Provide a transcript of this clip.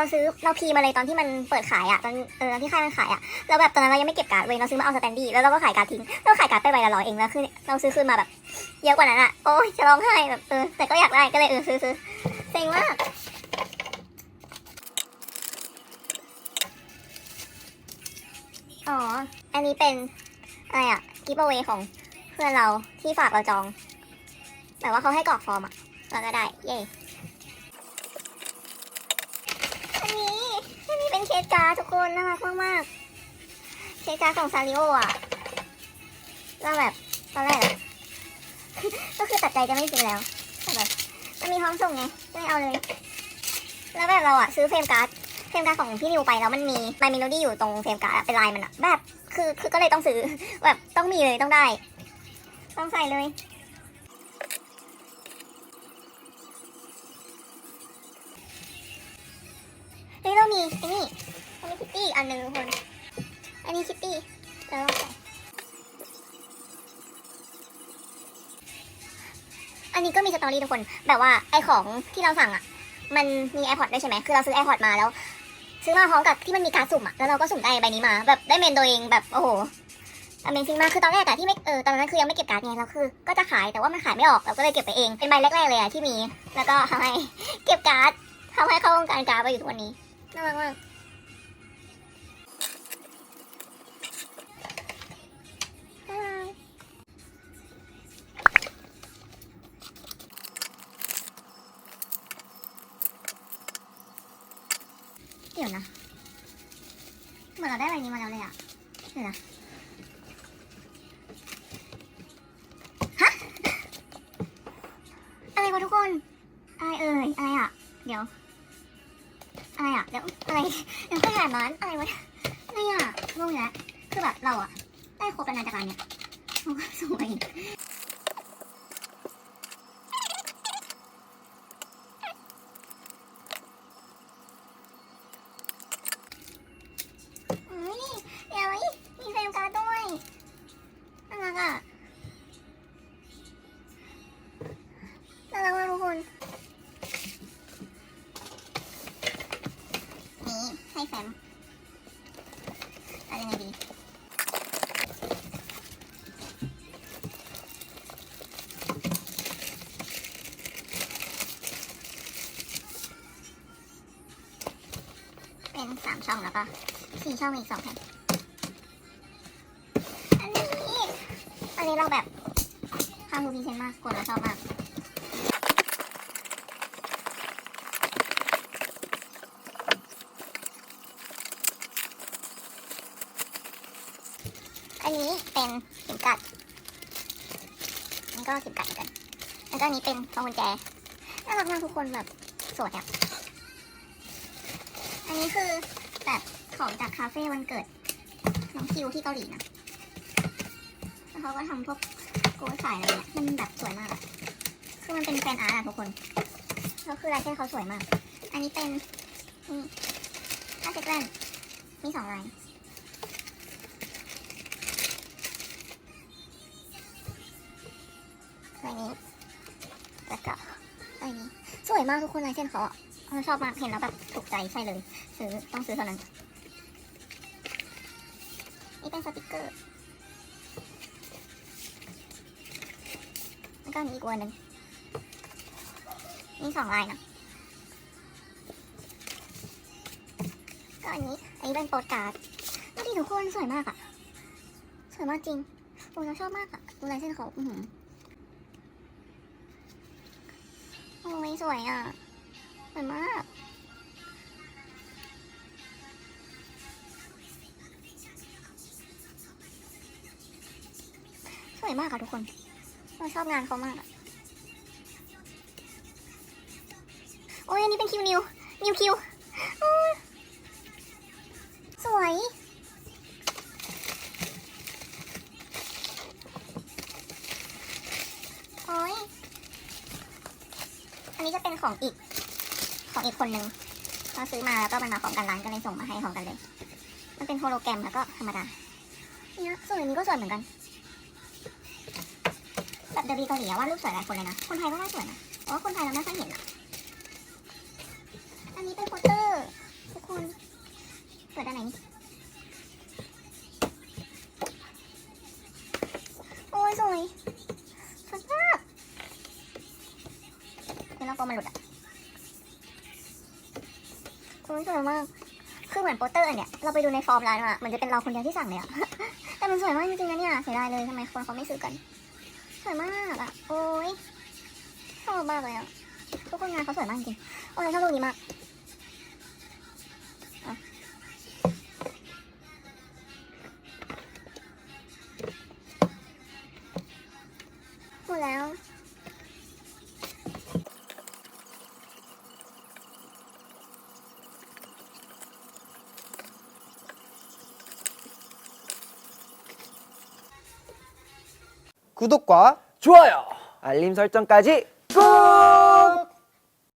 เราซื้อเราพีมาเลยตอนที่มันเปิดขายอะตอนเออตอนที่ค่ายมันขายอะแล้วแบบตอนนั้นเรายังไม่เก็บการ์ดเว้ยเราซื้อมาเอาสแตนดี้แล้วเราก็ขายการ์ดทิ้งเราขายการ์ดไปใบละร้อยเองแล้วคือเราซื้อคืนมาแบบเยอะกว่านั้นอะโอ้ยจะร้องไห้แบบเออแต่ก็อยากได้ก็เลยเออซื้อซื้อเซ็งมากอ๋ออันนี้เป็นอะไรอะกิฟต์เวของเพื่อนเราที่ฝากเราจอง แต่ว่าเขาให้กรอกฟอร์มอะเราก็ได้ เย้ อันนี้อันนี้ เป็นเคสการ์ดทุกคนน่ารักมากๆเคสการ์ดของซาริโออะเราแบบตอนแรกก็คือตัดใจจะไม่ซื้อแล้วแต่แบบมันมีพร้อมส่งไงก็เลยเอาเลย แล้วแบบเราอะซื้อเฟรมการ์ดเฟรมการ์ดของพี่นิวไปแล้วมันมีไมเมโลดี้อยู่ตรงเฟรมการ์ดอะเป็นลายมันอะแบบคือคือก็เลยต้องซื้อแบบต้องมีเลยต้องได้ ต้องใส่เลย อ้นี่อันนี้คิตตี้อันหนึ่งทุกคน อันนี้คิตตี้แล้วเราใส่อันนี้ก็มีสตอรี่ทุกคน แบบว่าไอของที่เราสั่งอะ มันมี AirPod ด้วยใช่ไหม คือเราซื้อ AirPod มาแล้ว ซื้อมาพร้อมกับที่มันมีการสุ่มอะ แล้วเราก็สุ่มได้ใบนี้มา แบบได้เมนตัวเองแบบโอ้โห Amazing มากคือตอนแรกอะที่ไม่เออตอนนั้นคือยังไม่เก็บการ์ดไงแล้วคือ ก็จะขายแต่ว่ามันขายไม่ออกเราก็เลยเก็บไปเองเป็นใบแรกๆเลยอะที่มี แล้วก็ทำให้เก็บการ์ดทำให้เข้าวงการการ์ดไปอยู่ทุกวันนี้ น่ารักมากบ๊ายเดี๋ยวนะเหมือนเราได้ใบนี้มาแล้วเลยอะเดี๋ยวนะฮะ อะไรวะทุกคน อะไรเอ่ย อะไรอะเดี๋ยว อะไรอะเดี๋ยวอะไรเดี๋ยวขนาดนั้นอะไรวะไม่อะงงแล้วคือแบบเราอะได้ครบแล้วนะจากร้านเนี้ยโอ้สวย ช่องแล้วก็สี่ช่องอีกสองแผ่นอันนี้อันนี้เราแบบทำมูฟีเซนมากกดแล้วชอบมากอันนี้เป็นเข็มกัดมันก็เข็มกัดเหมือนกัน แล้วก็อันนี้เป็นพวงกุญแจน่ารักมากทุกคนแบบสวยอะ อันนี้คือ แบบของจากคาเฟ่วันเกิด น้องคิวที่เกาหลีนะแล้วเขาก็ทำพวกโกสายอะไรเนี่ยมันแบบสวยมากอะคือมันเป็นแฟนอาร์ตอะทุกคนแล้วคือลายเส้นเขาสวยมาก อันนี้เป็นผ้าเช็ดแว่นมีสองลายใบนี้แล้วก็ใบนี้สวยมากทุกคนลายเส้นเขาอะเรา ชอบมาก เห็นแล้วแบบถูกใจใช่เลย ซื้อต้องซื้อเท่านั้น นี่เป็นสติกเกอร์ แล้วก็อันนี้อีกวันหนึ่งนี่สองลายนะก็อันนี้ อันนี้เป็นโปสการ์ดดูดิทุกคนสวยมากอะสวยมากจริงโอ้เราชอบมากอะดูลายเส้นเขาอือหือโอ้ยสวยอะ สวยมาก สวยมากค่ะทุกคน เราชอบงานเขามาก โอ้ยอันนี้เป็นคิวนิว นิวคิว สวยโอ้ยอันนี้จะเป็นของอีก ของอีกคนนึงเราซื้อมาแล้วก็มันมาพร้อมกันร้านก็เลยส่งมาให้พร้อมกันเลย มันเป็นโฮโลแกรมแล้วก็ธรรมดาเนี่ยสวยอันนี้ก็สวยเหมือนกันแบบเดบีเกาหลีอะว่าดรูปสวยหลายคนเลยนะ คนไทยก็ว่าดสวยนะแต่ว่าคนไทยเราไม่ค่อยเห็นอะอันนี้เป็นโปสเตอร์ทุกคนเปิดด้ไหนนี่โอ้ยสวยสวยมากเดี๋ยวเรากลัวมันหลุดอะ โอ้ยสวยมาก คือเหมือนโปสเตอร์เนี่ย เราไปดูในฟอร์มร้านมามันจะเป็นเราคนเดียวที่สั่งเลยอะแต่มันสวยมากจริงๆนะเนี่ยเสียดายเลยทำไมคนเขาไม่ซื้อกัน สวยมากอะโอ้ยชอบมากเลยอะทุกคนงานเขาสวยมากจริงโอ้ยชอบรูปนี้มาก 구독과 좋아요. 알림 설정까지 꾹